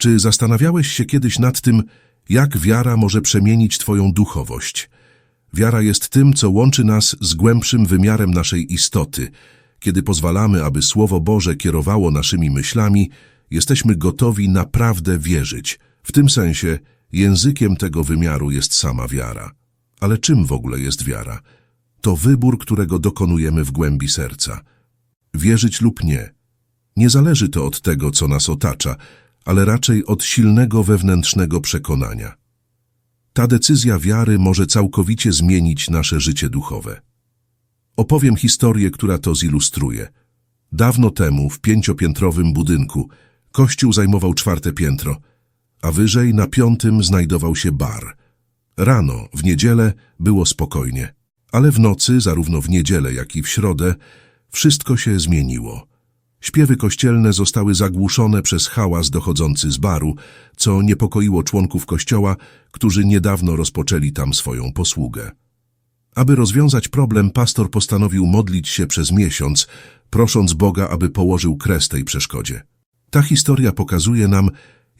Czy zastanawiałeś się kiedyś nad tym, jak wiara może przemienić Twoją duchowość? Wiara jest tym, co łączy nas z głębszym wymiarem naszej istoty. Kiedy pozwalamy, aby Słowo Boże kierowało naszymi myślami, jesteśmy gotowi naprawdę wierzyć. W tym sensie językiem tego wymiaru jest sama wiara. Ale czym w ogóle jest wiara? To wybór, którego dokonujemy w głębi serca. Wierzyć lub nie. Nie zależy to od tego, co nas otacza, ale raczej od silnego wewnętrznego przekonania. Ta decyzja wiary może całkowicie zmienić nasze życie duchowe. Opowiem historię, która to zilustruje. Dawno temu, w pięciopiętrowym budynku, kościół zajmował czwarte piętro, a wyżej na piątym znajdował się bar. Rano, w niedzielę, było spokojnie, ale w nocy, zarówno w niedzielę, jak i w środę, wszystko się zmieniło. Śpiewy kościelne zostały zagłuszone przez hałas dochodzący z baru, co niepokoiło członków kościoła, którzy niedawno rozpoczęli tam swoją posługę. Aby rozwiązać problem, pastor postanowił modlić się przez miesiąc, prosząc Boga, aby położył kres tej przeszkodzie. Ta historia pokazuje nam,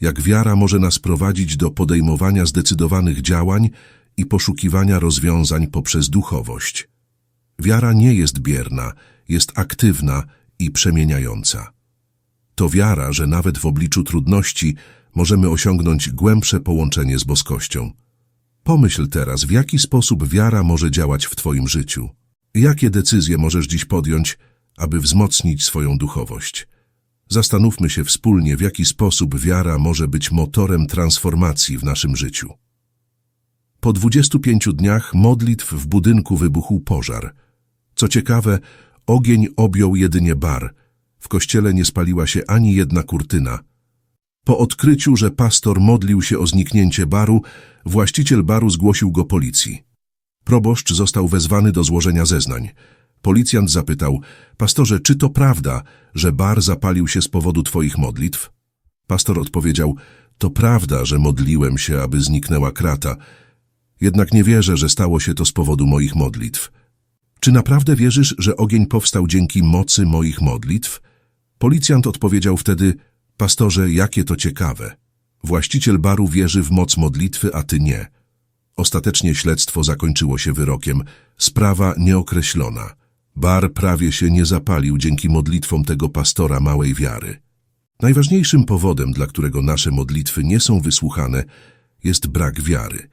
jak wiara może nas prowadzić do podejmowania zdecydowanych działań i poszukiwania rozwiązań poprzez duchowość. Wiara nie jest bierna, jest aktywna i przemieniająca. To wiara, że nawet w obliczu trudności możemy osiągnąć głębsze połączenie z boskością. Pomyśl teraz, w jaki sposób wiara może działać w Twoim życiu. Jakie decyzje możesz dziś podjąć, aby wzmocnić swoją duchowość? Zastanówmy się wspólnie, w jaki sposób wiara może być motorem transformacji w naszym życiu. Po 25 dniach modlitw w budynku wybuchł pożar. Co ciekawe, ogień objął jedynie bar. W kościele nie spaliła się ani jedna kurtyna. Po odkryciu, że pastor modlił się o zniknięcie baru, właściciel baru zgłosił go policji. Proboszcz został wezwany do złożenia zeznań. Policjant zapytał, pastorze, czy to prawda, że bar zapalił się z powodu twoich modlitw? Pastor odpowiedział, to prawda, że modliłem się, aby zniknęła krata. Jednak nie wierzę, że stało się to z powodu moich modlitw. Czy naprawdę wierzysz, że ogień powstał dzięki mocy moich modlitw? Policjant odpowiedział wtedy, pastorze, jakie to ciekawe. Właściciel baru wierzy w moc modlitwy, a ty nie. Ostatecznie śledztwo zakończyło się wyrokiem. Sprawa nieokreślona. Bar prawie się nie zapalił dzięki modlitwom tego pastora małej wiary. Najważniejszym powodem, dla którego nasze modlitwy nie są wysłuchane, jest brak wiary.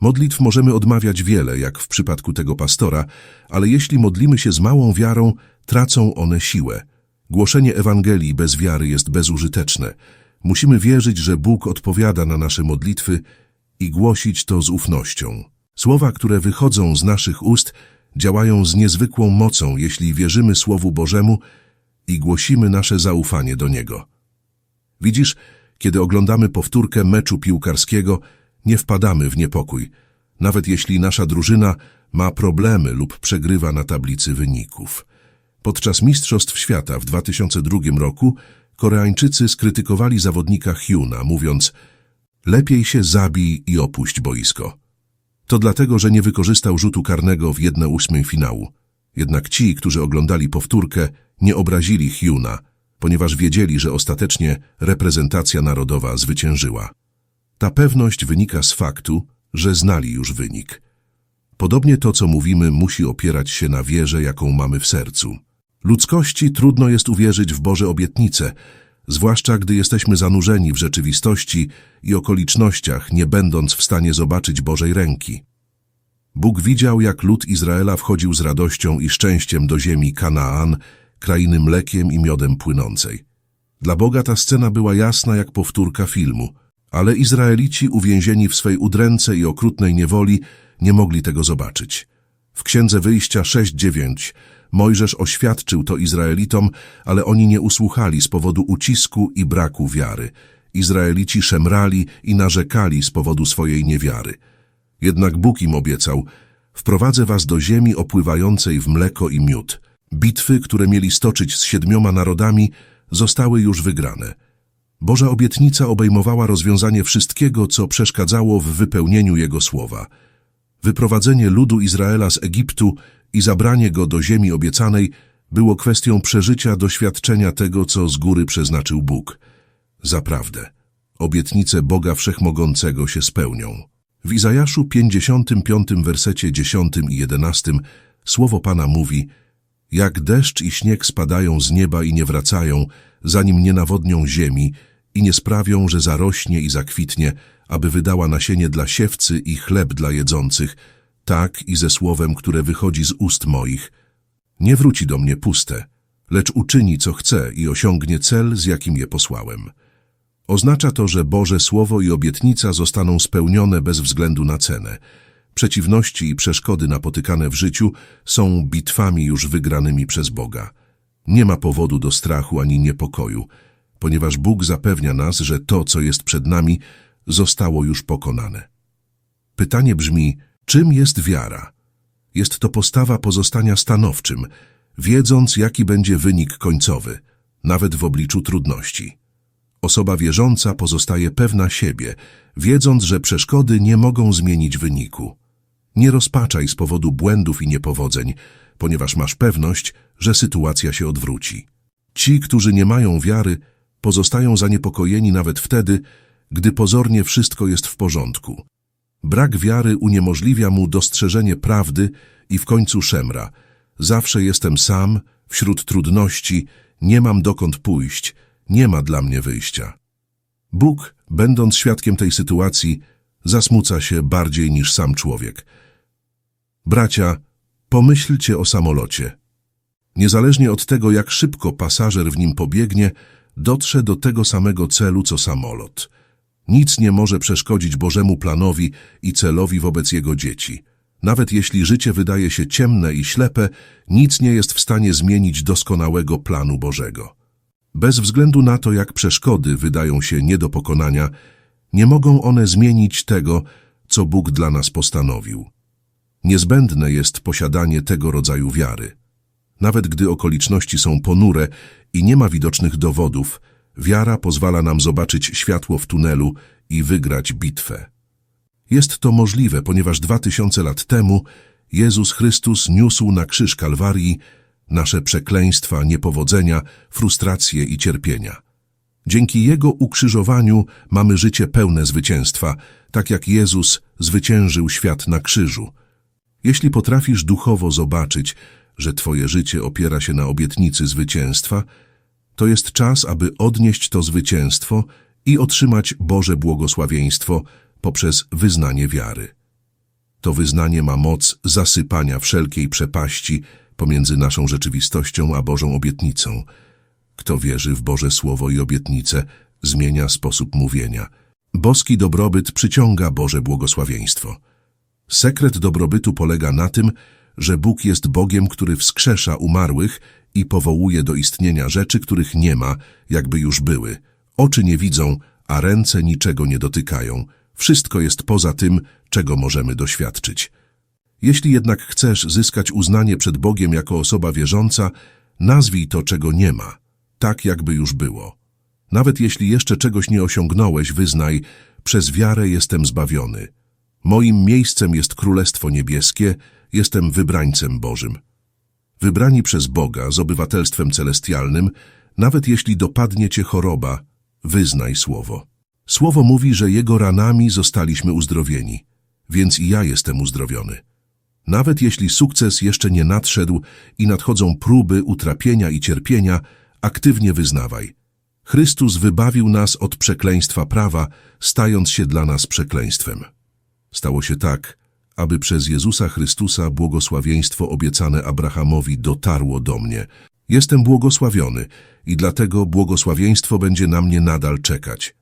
Modlitw możemy odmawiać wiele, jak w przypadku tego pastora, ale jeśli modlimy się z małą wiarą, tracą one siłę. Głoszenie Ewangelii bez wiary jest bezużyteczne. Musimy wierzyć, że Bóg odpowiada na nasze modlitwy i głosić to z ufnością. Słowa, które wychodzą z naszych ust, działają z niezwykłą mocą, jeśli wierzymy Słowu Bożemu i głosimy nasze zaufanie do Niego. Widzisz, kiedy oglądamy powtórkę meczu piłkarskiego, nie wpadamy w niepokój, nawet jeśli nasza drużyna ma problemy lub przegrywa na tablicy wyników. Podczas Mistrzostw Świata w 2002 roku Koreańczycy skrytykowali zawodnika Hyuna, mówiąc lepiej się zabij i opuść boisko. To dlatego, że nie wykorzystał rzutu karnego w 1-8 finału. Jednak ci, którzy oglądali powtórkę, nie obrazili Hyuna, ponieważ wiedzieli, że ostatecznie reprezentacja narodowa zwyciężyła. Ta pewność wynika z faktu, że znali już wynik. Podobnie to, co mówimy, musi opierać się na wierze, jaką mamy w sercu. Ludzkości trudno jest uwierzyć w Boże obietnice, zwłaszcza gdy jesteśmy zanurzeni w rzeczywistości i okolicznościach, nie będąc w stanie zobaczyć Bożej ręki. Bóg widział, jak lud Izraela wchodził z radością i szczęściem do ziemi Kanaan, krainy mlekiem i miodem płynącej. Dla Boga ta scena była jasna jak powtórka filmu, ale Izraelici uwięzieni w swej udręce i okrutnej niewoli nie mogli tego zobaczyć. W Księdze Wyjścia 6.9 Mojżesz oświadczył to Izraelitom, ale oni nie usłuchali z powodu ucisku i braku wiary. Izraelici szemrali i narzekali z powodu swojej niewiary. Jednak Bóg im obiecał, wprowadzę was do ziemi opływającej w mleko i miód. Bitwy, które mieli stoczyć z siedmioma narodami, zostały już wygrane. Boża obietnica obejmowała rozwiązanie wszystkiego, co przeszkadzało w wypełnieniu Jego słowa. Wyprowadzenie ludu Izraela z Egiptu i zabranie go do ziemi obiecanej było kwestią przeżycia doświadczenia tego, co z góry przeznaczył Bóg. Zaprawdę, Obietnice Boga Wszechmogącego się spełnią. W Izajaszu 55 wersecie 10 i 11 słowo Pana mówi Jak deszcz i śnieg spadają z nieba i nie wracają, zanim nie nawodnią ziemi i nie sprawią, że zarośnie i zakwitnie, aby wydała nasienie dla siewcy i chleb dla jedzących, tak i ze słowem, które wychodzi z ust moich. Nie wróci do mnie puste, lecz uczyni, co chce i osiągnie cel, z jakim je posłałem. Oznacza to, że Boże Słowo i obietnica zostaną spełnione bez względu na cenę. Przeciwności i przeszkody napotykane w życiu są bitwami już wygranymi przez Boga. Nie ma powodu do strachu ani niepokoju, ponieważ Bóg zapewnia nas, że to, co jest przed nami, zostało już pokonane. Pytanie brzmi, czym jest wiara? Jest to postawa pozostania stanowczym, wiedząc, jaki będzie wynik końcowy, nawet w obliczu trudności. Osoba wierząca pozostaje pewna siebie, wiedząc, że przeszkody nie mogą zmienić wyniku. Nie rozpaczaj z powodu błędów i niepowodzeń, ponieważ masz pewność, że sytuacja się odwróci. Ci, którzy nie mają wiary, pozostają zaniepokojeni nawet wtedy, gdy pozornie wszystko jest w porządku. Brak wiary uniemożliwia mu dostrzeżenie prawdy i w końcu szemra. Zawsze jestem sam, wśród trudności, nie mam dokąd pójść, nie ma dla mnie wyjścia. Bóg, będąc świadkiem tej sytuacji, zasmuca się bardziej niż sam człowiek. Bracia, pomyślcie o samolocie. Niezależnie od tego, jak szybko pasażer w nim pobiegnie, dotrze do tego samego celu co samolot. Nic nie może przeszkodzić Bożemu planowi i celowi wobec jego dzieci. Nawet jeśli życie wydaje się ciemne i ślepe, nic nie jest w stanie zmienić doskonałego planu Bożego. Bez względu na to, jak przeszkody wydają się nie do pokonania, nie mogą one zmienić tego, co Bóg dla nas postanowił. Niezbędne jest posiadanie tego rodzaju wiary. Nawet gdy okoliczności są ponure i nie ma widocznych dowodów, wiara pozwala nam zobaczyć światło w tunelu i wygrać bitwę. Jest to możliwe, ponieważ dwa tysiące lat temu Jezus Chrystus niósł na krzyż Kalwarii nasze przekleństwa, niepowodzenia, frustracje i cierpienia. Dzięki Jego ukrzyżowaniu mamy życie pełne zwycięstwa, tak jak Jezus zwyciężył świat na krzyżu. Jeśli potrafisz duchowo zobaczyć, że Twoje życie opiera się na obietnicy zwycięstwa, to jest czas, aby odnieść to zwycięstwo i otrzymać Boże błogosławieństwo poprzez wyznanie wiary. To wyznanie ma moc zasypania wszelkiej przepaści pomiędzy naszą rzeczywistością a Bożą obietnicą. Kto wierzy w Boże Słowo i obietnice, zmienia sposób mówienia. Boski dobrobyt przyciąga Boże błogosławieństwo. Sekret dobrobytu polega na tym, że Bóg jest Bogiem, który wskrzesza umarłych i powołuje do istnienia rzeczy, których nie ma, jakby już były. Oczy nie widzą, a ręce niczego nie dotykają. Wszystko jest poza tym, czego możemy doświadczyć. Jeśli jednak chcesz zyskać uznanie przed Bogiem jako osoba wierząca, nazwij to, czego nie ma, tak jakby już było. Nawet jeśli jeszcze czegoś nie osiągnąłeś, wyznaj, przez wiarę jestem zbawiony. Moim miejscem jest Królestwo Niebieskie, jestem wybrańcem Bożym. Wybrani przez Boga z obywatelstwem celestialnym, nawet jeśli dopadnie cię choroba, wyznaj słowo. Słowo mówi, że Jego ranami zostaliśmy uzdrowieni, więc i ja jestem uzdrowiony. Nawet jeśli sukces jeszcze nie nadszedł i nadchodzą próby, utrapienia i cierpienia, aktywnie wyznawaj. Chrystus wybawił nas od przekleństwa prawa, stając się dla nas przekleństwem. Stało się tak, aby przez Jezusa Chrystusa błogosławieństwo obiecane Abrahamowi dotarło do mnie. Jestem błogosławiony i dlatego błogosławieństwo będzie na mnie nadal czekać.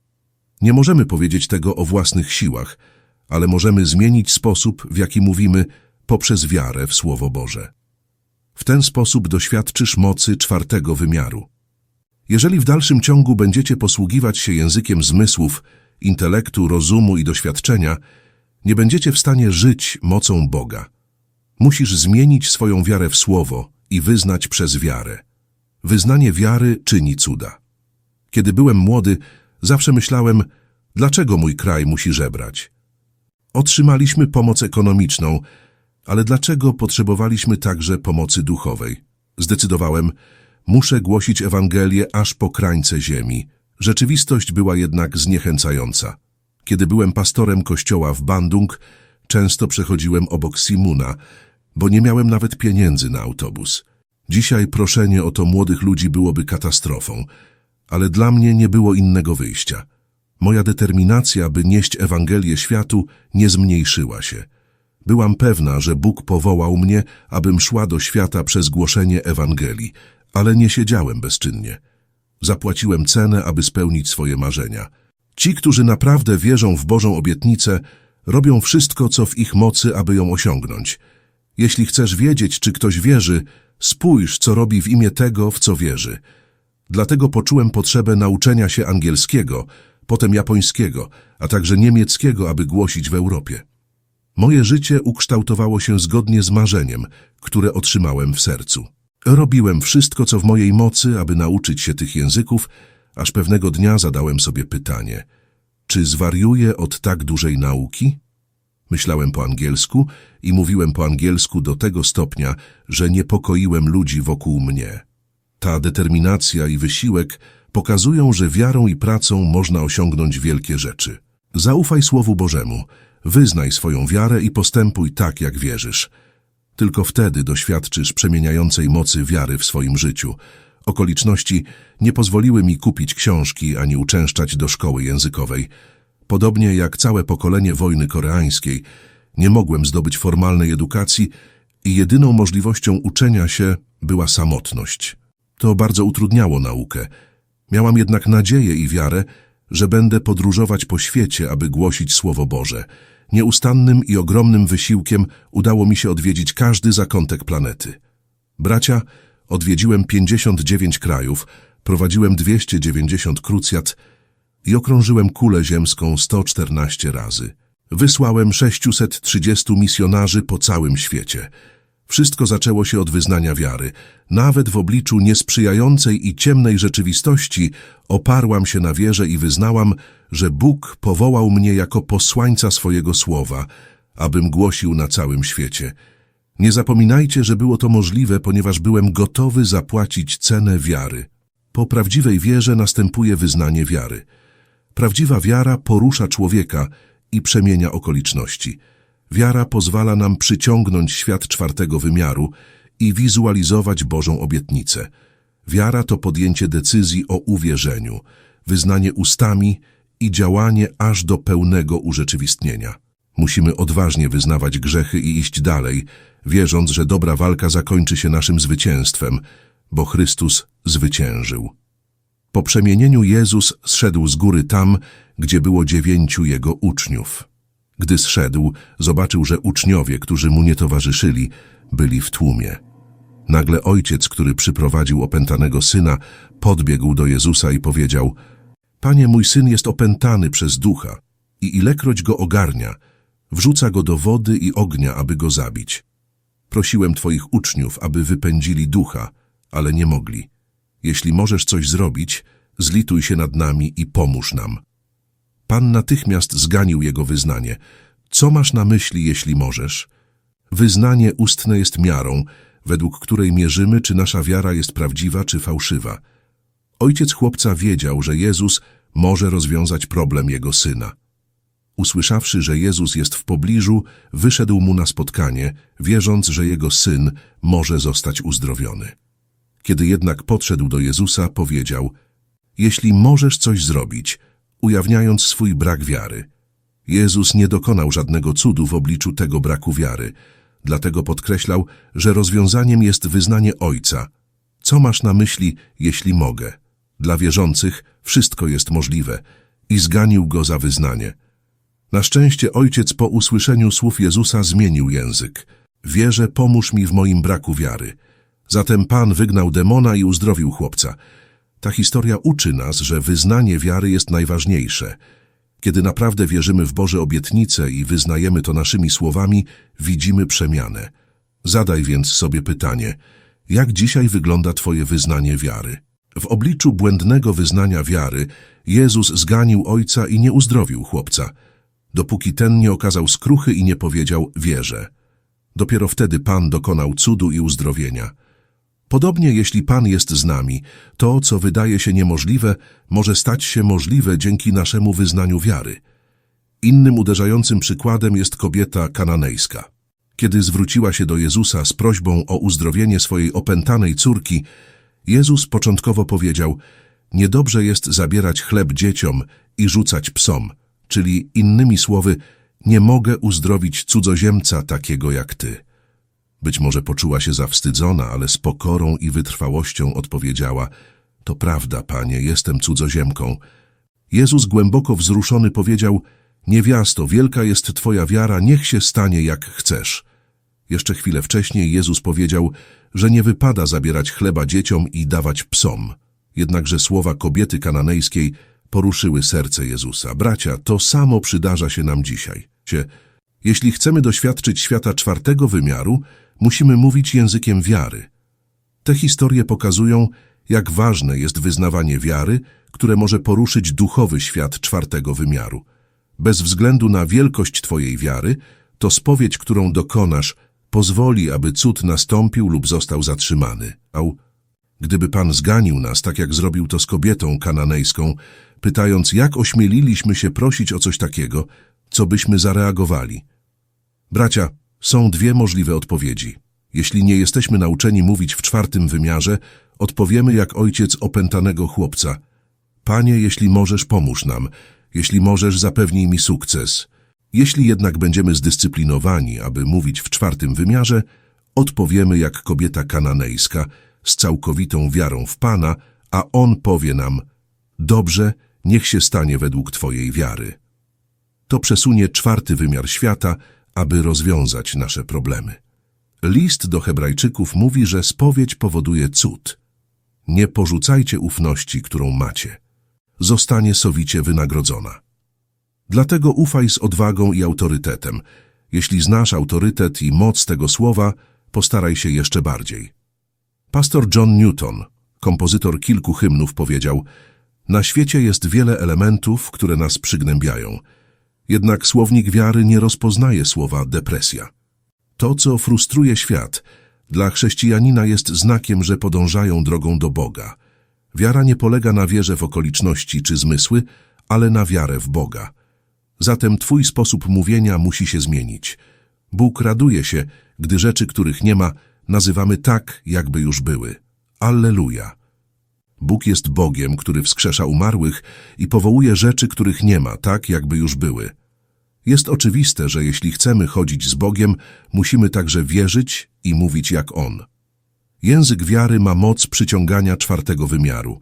Nie możemy powiedzieć tego o własnych siłach, ale możemy zmienić sposób, w jaki mówimy poprzez wiarę w Słowo Boże. W ten sposób doświadczysz mocy czwartego wymiaru. Jeżeli w dalszym ciągu będziecie posługiwać się językiem zmysłów, intelektu, rozumu i doświadczenia, nie będziecie w stanie żyć mocą Boga. Musisz zmienić swoją wiarę w Słowo i wyznać przez wiarę. Wyznanie wiary czyni cuda. Kiedy byłem młody, zawsze myślałem, dlaczego mój kraj musi żebrać. Otrzymaliśmy pomoc ekonomiczną, ale dlaczego potrzebowaliśmy także pomocy duchowej? Zdecydowałem, muszę głosić Ewangelię aż po krańce ziemi, Rzeczywistość była jednak zniechęcająca. Kiedy byłem pastorem kościoła w Bandung, często przechodziłem obok Simuna, bo nie miałem nawet pieniędzy na autobus. Dzisiaj proszenie o to młodych ludzi byłoby katastrofą, ale dla mnie nie było innego wyjścia. Moja determinacja, by nieść Ewangelię światu, nie zmniejszyła się. Byłam pewna, że Bóg powołał mnie, abym szła do świata przez głoszenie Ewangelii, ale nie siedziałem bezczynnie. Zapłaciłem cenę, aby spełnić swoje marzenia. Ci, którzy naprawdę wierzą w Bożą obietnicę, robią wszystko, co w ich mocy, aby ją osiągnąć. Jeśli chcesz wiedzieć, czy ktoś wierzy, spójrz, co robi w imię tego, w co wierzy. Dlatego poczułem potrzebę nauczenia się angielskiego, potem japońskiego, a także niemieckiego, aby głosić w Europie. Moje życie ukształtowało się zgodnie z marzeniem, które otrzymałem w sercu. Robiłem wszystko, co w mojej mocy, aby nauczyć się tych języków, aż pewnego dnia zadałem sobie pytanie, czy zwariuję od tak dużej nauki? Myślałem po angielsku i mówiłem po angielsku do tego stopnia, że niepokoiłem ludzi wokół mnie. Ta determinacja i wysiłek pokazują, że wiarą i pracą można osiągnąć wielkie rzeczy. Zaufaj Słowu Bożemu, wyznaj swoją wiarę i postępuj tak, jak wierzysz. Tylko wtedy doświadczysz przemieniającej mocy wiary w swoim życiu. Okoliczności nie pozwoliły mi kupić książki ani uczęszczać do szkoły językowej. Podobnie jak całe pokolenie wojny koreańskiej, nie mogłem zdobyć formalnej edukacji i jedyną możliwością uczenia się była samotność. To bardzo utrudniało naukę. Miałam jednak nadzieję i wiarę, że będę podróżować po świecie, aby głosić Słowo Boże. Nieustannym i ogromnym wysiłkiem udało mi się odwiedzić każdy zakątek planety. Bracia, odwiedziłem 59 krajów, prowadziłem 290 krucjat i okrążyłem kulę ziemską 114 razy. Wysłałem 630 misjonarzy po całym świecie. Wszystko zaczęło się od wyznania wiary. Nawet w obliczu niesprzyjającej i ciemnej rzeczywistości oparłam się na wierze i wyznałam, że Bóg powołał mnie jako posłańca swojego słowa, abym głosił na całym świecie. Nie zapominajcie, że było to możliwe, ponieważ byłem gotowy zapłacić cenę wiary. Po prawdziwej wierze następuje wyznanie wiary. Prawdziwa wiara porusza człowieka i przemienia okoliczności. Wiara pozwala nam przyciągnąć świat czwartego wymiaru i wizualizować Bożą obietnicę. Wiara to podjęcie decyzji o uwierzeniu, wyznanie ustami i działanie aż do pełnego urzeczywistnienia. Musimy odważnie wyznawać grzechy i iść dalej, wierząc, że dobra walka zakończy się naszym zwycięstwem, bo Chrystus zwyciężył. Po przemienieniu Jezus zszedł z góry tam, gdzie było dziewięciu Jego uczniów. Gdy zszedł, zobaczył, że uczniowie, którzy mu nie towarzyszyli, byli w tłumie. Nagle ojciec, który przyprowadził opętanego syna, podbiegł do Jezusa i powiedział Panie, mój syn jest opętany przez ducha i ilekroć go ogarnia, wrzuca go do wody i ognia, aby go zabić. Prosiłem Twoich uczniów, aby wypędzili ducha, ale nie mogli. Jeśli możesz coś zrobić, zlituj się nad nami i pomóż nam. Pan natychmiast zganił jego wyznanie. Co masz na myśli, jeśli możesz? Wyznanie ustne jest miarą, według której mierzymy, czy nasza wiara jest prawdziwa, czy fałszywa. Ojciec chłopca wiedział, że Jezus może rozwiązać problem jego syna. Usłyszawszy, że Jezus jest w pobliżu, wyszedł mu na spotkanie, wierząc, że jego syn może zostać uzdrowiony. Kiedy jednak podszedł do Jezusa, powiedział, jeśli możesz coś zrobić, ujawniając swój brak wiary. Jezus nie dokonał żadnego cudu w obliczu tego braku wiary, dlatego podkreślał, że rozwiązaniem jest wyznanie Ojca. Co masz na myśli, jeśli mogę? Dla wierzących wszystko jest możliwe i zganił go za wyznanie. Na szczęście ojciec po usłyszeniu słów Jezusa zmienił język. Wierzę, pomóż mi w moim braku wiary. Zatem Pan wygnał demona i uzdrowił chłopca. Ta historia uczy nas, że wyznanie wiary jest najważniejsze. Kiedy naprawdę wierzymy w Boże obietnice i wyznajemy to naszymi słowami, widzimy przemianę. Zadaj więc sobie pytanie, jak dzisiaj wygląda Twoje wyznanie wiary? W obliczu błędnego wyznania wiary Jezus zganił ojca i nie uzdrowił chłopca, dopóki ten nie okazał skruchy i nie powiedział wierzę. Dopiero wtedy Pan dokonał cudu i uzdrowienia. Podobnie jeśli Pan jest z nami, to, co wydaje się niemożliwe, może stać się możliwe dzięki naszemu wyznaniu wiary. Innym uderzającym przykładem jest kobieta kananejska. Kiedy zwróciła się do Jezusa z prośbą o uzdrowienie swojej opętanej córki, Jezus początkowo powiedział: Niedobrze jest zabierać chleb dzieciom i rzucać psom, czyli innymi słowy, nie mogę uzdrowić cudzoziemca takiego jak ty. Być może poczuła się zawstydzona, ale z pokorą i wytrwałością odpowiedziała: To prawda, panie, jestem cudzoziemką. Jezus głęboko wzruszony powiedział: Niewiasto, wielka jest twoja wiara, niech się stanie jak chcesz. Jeszcze chwilę wcześniej Jezus powiedział, że nie wypada zabierać chleba dzieciom i dawać psom. Jednakże słowa kobiety kananejskiej poruszyły serce Jezusa. Bracia, to samo przydarza się nam dzisiaj. Jeśli chcemy doświadczyć świata czwartego wymiaru, musimy mówić językiem wiary. Te historie pokazują, jak ważne jest wyznawanie wiary, które może poruszyć duchowy świat czwartego wymiaru. Bez względu na wielkość Twojej wiary, to spowiedź, którą dokonasz, pozwoli, aby cud nastąpił lub został zatrzymany. Gdyby Pan zganił nas, tak jak zrobił to z kobietą kananejską, pytając, jak ośmieliliśmy się prosić o coś takiego, co byśmy zareagowali. Bracia, są dwie możliwe odpowiedzi. Jeśli nie jesteśmy nauczeni mówić w czwartym wymiarze, odpowiemy jak ojciec opętanego chłopca. Panie, jeśli możesz, pomóż nam. Jeśli możesz, zapewnij mi sukces. Jeśli jednak będziemy zdyscyplinowani, aby mówić w czwartym wymiarze, odpowiemy jak kobieta kananejska, z całkowitą wiarą w Pana, a On powie nam, dobrze, niech się stanie według Twojej wiary. To przesunie czwarty wymiar świata, aby rozwiązać nasze problemy. List do Hebrajczyków mówi, że spowiedź powoduje cud. Nie porzucajcie ufności, którą macie. Zostanie sowicie wynagrodzona. Dlatego ufaj z odwagą i autorytetem. Jeśli znasz autorytet i moc tego słowa, postaraj się jeszcze bardziej. Pastor John Newton, kompozytor kilku hymnów, powiedział: Na świecie jest wiele elementów, które nas przygnębiają. Jednak słownik wiary nie rozpoznaje słowa depresja. To, co frustruje świat, dla chrześcijanina jest znakiem, że podążają drogą do Boga. Wiara nie polega na wierze w okoliczności czy zmysły, ale na wiarę w Boga. Zatem Twój sposób mówienia musi się zmienić. Bóg raduje się, gdy rzeczy, których nie ma, nazywamy tak, jakby już były. Alleluja. Bóg jest Bogiem, który wskrzesza umarłych i powołuje rzeczy, których nie ma, tak, jakby już były. Jest oczywiste, że jeśli chcemy chodzić z Bogiem, musimy także wierzyć i mówić jak On. Język wiary ma moc przyciągania czwartego wymiaru.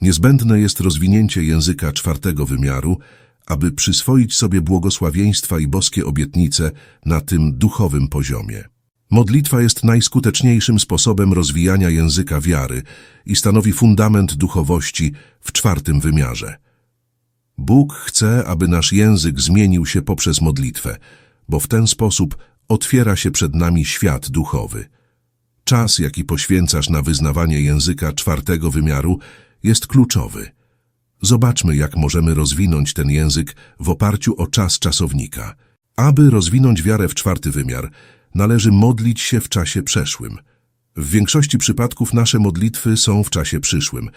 Niezbędne jest rozwinięcie języka czwartego wymiaru, aby przyswoić sobie błogosławieństwa i boskie obietnice na tym duchowym poziomie. Modlitwa jest najskuteczniejszym sposobem rozwijania języka wiary i stanowi fundament duchowości w czwartym wymiarze. Bóg chce, aby nasz język zmienił się poprzez modlitwę, bo w ten sposób otwiera się przed nami świat duchowy. Czas, jaki poświęcasz na wyznawanie języka czwartego wymiaru, jest kluczowy. Zobaczmy, jak możemy rozwinąć ten język w oparciu o czas czasownika. Aby rozwinąć wiarę w czwarty wymiar, należy modlić się w czasie przeszłym. W większości przypadków nasze modlitwy są w czasie przyszłym.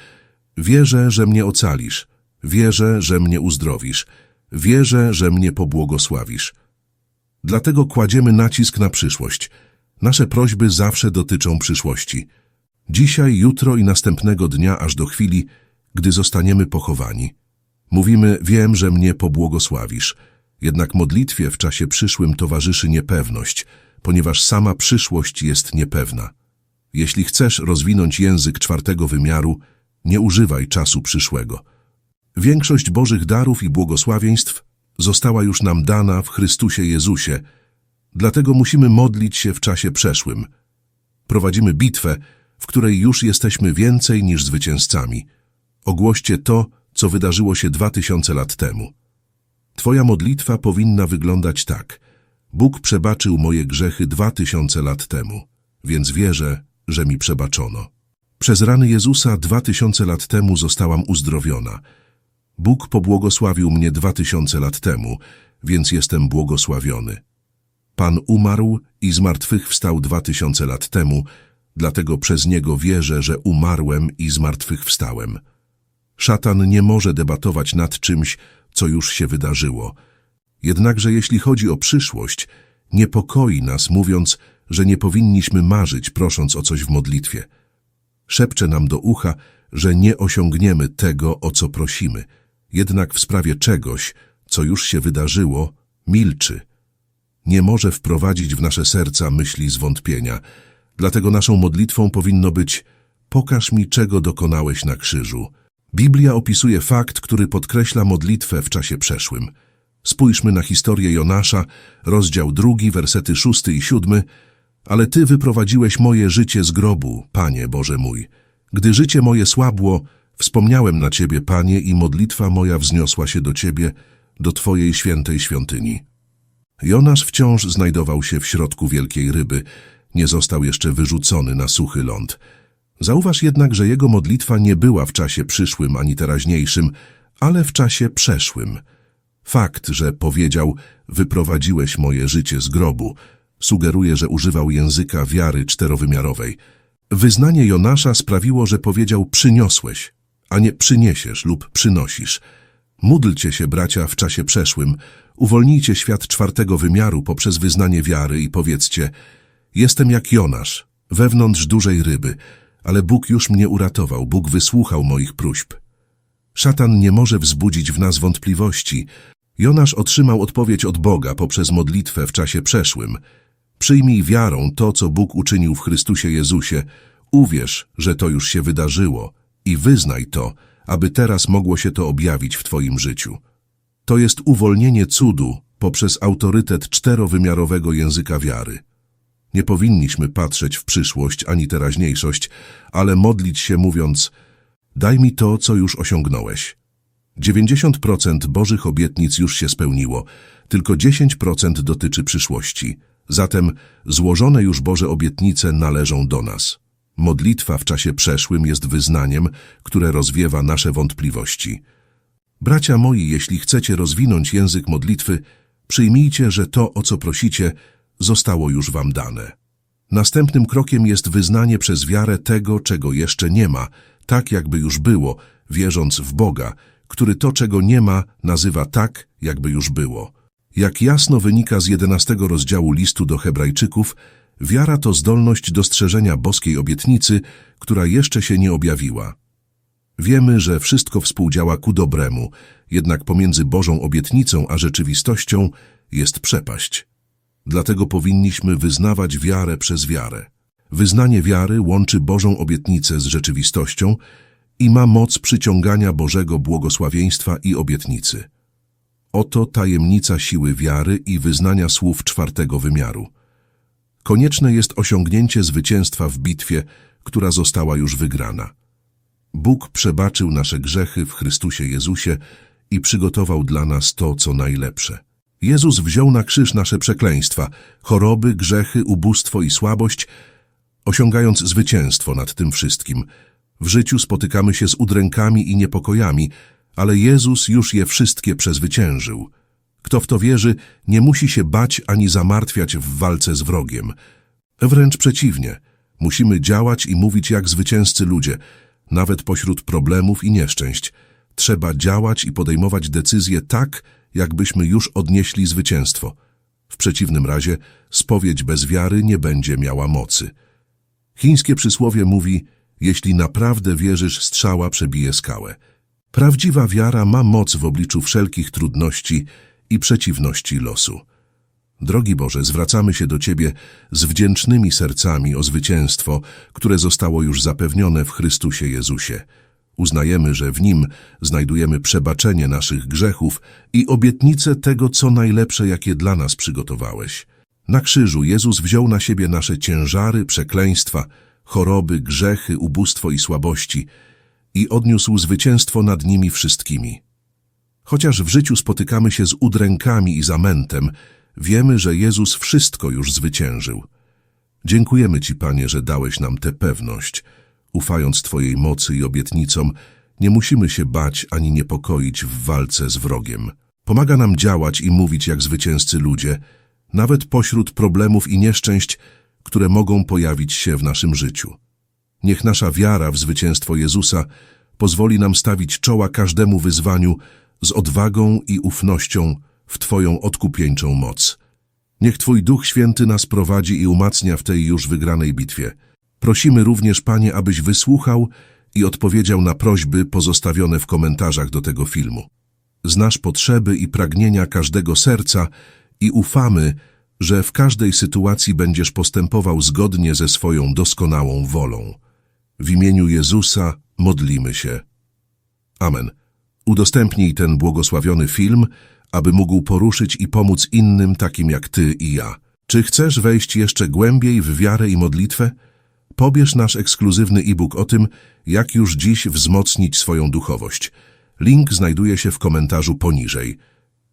Wierzę, że mnie ocalisz. Wierzę, że mnie uzdrowisz. Wierzę, że mnie pobłogosławisz. Dlatego kładziemy nacisk na przyszłość. Nasze prośby zawsze dotyczą przyszłości. Dzisiaj, jutro i następnego dnia, aż do chwili, gdy zostaniemy pochowani. Mówimy, wiem, że mnie pobłogosławisz. Jednak modlitwie w czasie przyszłym towarzyszy niepewność, ponieważ sama przyszłość jest niepewna. Jeśli chcesz rozwinąć język czwartego wymiaru, nie używaj czasu przyszłego. Większość Bożych darów i błogosławieństw została już nam dana w Chrystusie Jezusie, dlatego musimy modlić się w czasie przeszłym. Prowadzimy bitwę, w której już jesteśmy więcej niż zwycięzcami. Ogłoście to, co wydarzyło się dwa tysiące lat temu. Twoja modlitwa powinna wyglądać tak. Bóg przebaczył moje grzechy dwa tysiące lat temu, więc wierzę, że mi przebaczono. Przez rany Jezusa dwa tysiące lat temu zostałam uzdrowiona. Bóg pobłogosławił mnie dwa tysiące lat temu, więc jestem błogosławiony. Pan umarł i zmartwychwstał dwa tysiące lat temu, dlatego przez niego wierzę, że umarłem i zmartwychwstałem. Szatan nie może debatować nad czymś, co już się wydarzyło. Jednakże jeśli chodzi o przyszłość, niepokoi nas, mówiąc, że nie powinniśmy marzyć, prosząc o coś w modlitwie. Szepcze nam do ucha, że nie osiągniemy tego, o co prosimy. Jednak w sprawie czegoś, co już się wydarzyło, milczy. Nie może wprowadzić w nasze serca myśli zwątpienia. Dlatego naszą modlitwą powinno być pokaż mi, czego dokonałeś na krzyżu. Biblia opisuje fakt, który podkreśla modlitwę w czasie przeszłym. Spójrzmy na historię Jonasza, rozdział drugi, wersety szósty i siódmy. Ale Ty wyprowadziłeś moje życie z grobu, Panie Boże mój. Gdy życie moje słabło, wspomniałem na Ciebie, Panie, i modlitwa moja wzniosła się do Ciebie, do Twojej świętej świątyni. Jonasz wciąż znajdował się w środku wielkiej ryby, nie został jeszcze wyrzucony na suchy ląd. Zauważ jednak, że jego modlitwa nie była w czasie przyszłym ani teraźniejszym, ale w czasie przeszłym. Fakt, że powiedział, wyprowadziłeś moje życie z grobu, sugeruje, że używał języka wiary czterowymiarowej. Wyznanie Jonasza sprawiło, że powiedział przyniosłeś, a nie przyniesiesz lub przynosisz. Módlcie się, bracia, w czasie przeszłym, uwolnijcie świat czwartego wymiaru poprzez wyznanie wiary i powiedzcie Jestem jak Jonasz, wewnątrz dużej ryby, ale Bóg już mnie uratował, Bóg wysłuchał moich próśb. Szatan nie może wzbudzić w nas wątpliwości. Jonasz otrzymał odpowiedź od Boga poprzez modlitwę w czasie przeszłym. Przyjmij wiarą to, co Bóg uczynił w Chrystusie Jezusie. Uwierz, że to już się wydarzyło i wyznaj to, aby teraz mogło się to objawić w Twoim życiu. To jest uwolnienie cudu poprzez autorytet czterowymiarowego języka wiary. Nie powinniśmy patrzeć w przyszłość ani teraźniejszość, ale modlić się mówiąc Daj mi to, co już osiągnąłeś. 90% Bożych obietnic już się spełniło, tylko 10% dotyczy przyszłości. Zatem złożone już Boże obietnice należą do nas. Modlitwa w czasie przeszłym jest wyznaniem, które rozwiewa nasze wątpliwości. Bracia moi, jeśli chcecie rozwinąć język modlitwy, przyjmijcie, że to, o co prosicie, zostało już wam dane. Następnym krokiem jest wyznanie przez wiarę tego, czego jeszcze nie ma, tak jakby już było, wierząc w Boga, który to, czego nie ma, nazywa tak, jakby już było. Jak jasno wynika z jedenastego rozdziału listu do Hebrajczyków, wiara to zdolność dostrzeżenia boskiej obietnicy, która jeszcze się nie objawiła. Wiemy, że wszystko współdziała ku dobremu, jednak pomiędzy Bożą obietnicą a rzeczywistością jest przepaść. Dlatego powinniśmy wyznawać wiarę przez wiarę. Wyznanie wiary łączy Bożą obietnicę z rzeczywistością i ma moc przyciągania Bożego błogosławieństwa i obietnicy. Oto tajemnica siły wiary i wyznania słów czwartego wymiaru. Konieczne jest osiągnięcie zwycięstwa w bitwie, która została już wygrana. Bóg przebaczył nasze grzechy w Chrystusie Jezusie i przygotował dla nas to, co najlepsze. Jezus wziął na krzyż nasze przekleństwa, choroby, grzechy, ubóstwo i słabość, osiągając zwycięstwo nad tym wszystkim. W życiu spotykamy się z udrękami i niepokojami, ale Jezus już je wszystkie przezwyciężył. Kto w to wierzy, nie musi się bać ani zamartwiać w walce z wrogiem. Wręcz przeciwnie, musimy działać i mówić jak zwycięzcy ludzie, nawet pośród problemów i nieszczęść. Trzeba działać i podejmować decyzje tak, jakbyśmy już odnieśli zwycięstwo. W przeciwnym razie spowiedź bez wiary nie będzie miała mocy. Chińskie przysłowie mówi, jeśli naprawdę wierzysz, strzała przebije skałę. Prawdziwa wiara ma moc w obliczu wszelkich trudności i przeciwności losu. Drogi Boże, zwracamy się do Ciebie z wdzięcznymi sercami o zwycięstwo, które zostało już zapewnione w Chrystusie Jezusie. Uznajemy, że w Nim znajdujemy przebaczenie naszych grzechów i obietnicę tego, co najlepsze, jakie dla nas przygotowałeś. Na krzyżu Jezus wziął na siebie nasze ciężary, przekleństwa, choroby, grzechy, ubóstwo i słabości i odniósł zwycięstwo nad nimi wszystkimi. Chociaż w życiu spotykamy się z udrękami i zamętem, wiemy, że Jezus wszystko już zwyciężył. Dziękujemy Ci, Panie, że dałeś nam tę pewność. Ufając Twojej mocy i obietnicom, nie musimy się bać ani niepokoić w walce z wrogiem. Pomaga nam działać i mówić jak zwycięzcy ludzie. Nawet pośród problemów i nieszczęść które mogą pojawić się w naszym życiu. Niech nasza wiara w zwycięstwo Jezusa pozwoli nam stawić czoła każdemu wyzwaniu z odwagą i ufnością w Twoją odkupieńczą moc. Niech Twój Duch Święty nas prowadzi i umacnia w tej już wygranej bitwie. Prosimy również, Panie, abyś wysłuchał i odpowiedział na prośby pozostawione w komentarzach do tego filmu. Znasz potrzeby i pragnienia każdego serca i ufamy, że w każdej sytuacji będziesz postępował zgodnie ze swoją doskonałą wolą. W imieniu Jezusa modlimy się. Amen. Udostępnij ten błogosławiony film, aby mógł poruszyć i pomóc innym takim jak Ty i ja. Czy chcesz wejść jeszcze głębiej w wiarę i modlitwę? Pobierz nasz ekskluzywny e-book o tym, jak już dziś wzmocnić swoją duchowość. Link znajduje się w komentarzu poniżej.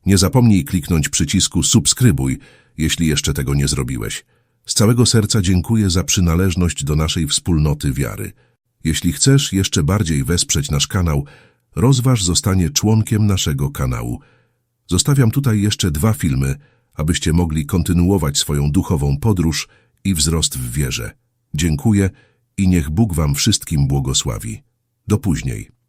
Nie zapomnij kliknąć przycisku subskrybuj, jeśli jeszcze tego nie zrobiłeś. Z całego serca dziękuję za przynależność do naszej wspólnoty wiary. Jeśli chcesz jeszcze bardziej wesprzeć nasz kanał, rozważ zostanie członkiem naszego kanału. Zostawiam tutaj jeszcze dwa filmy, abyście mogli kontynuować swoją duchową podróż i wzrost w wierze. Dziękuję i niech Bóg wam wszystkim błogosławi. Do później.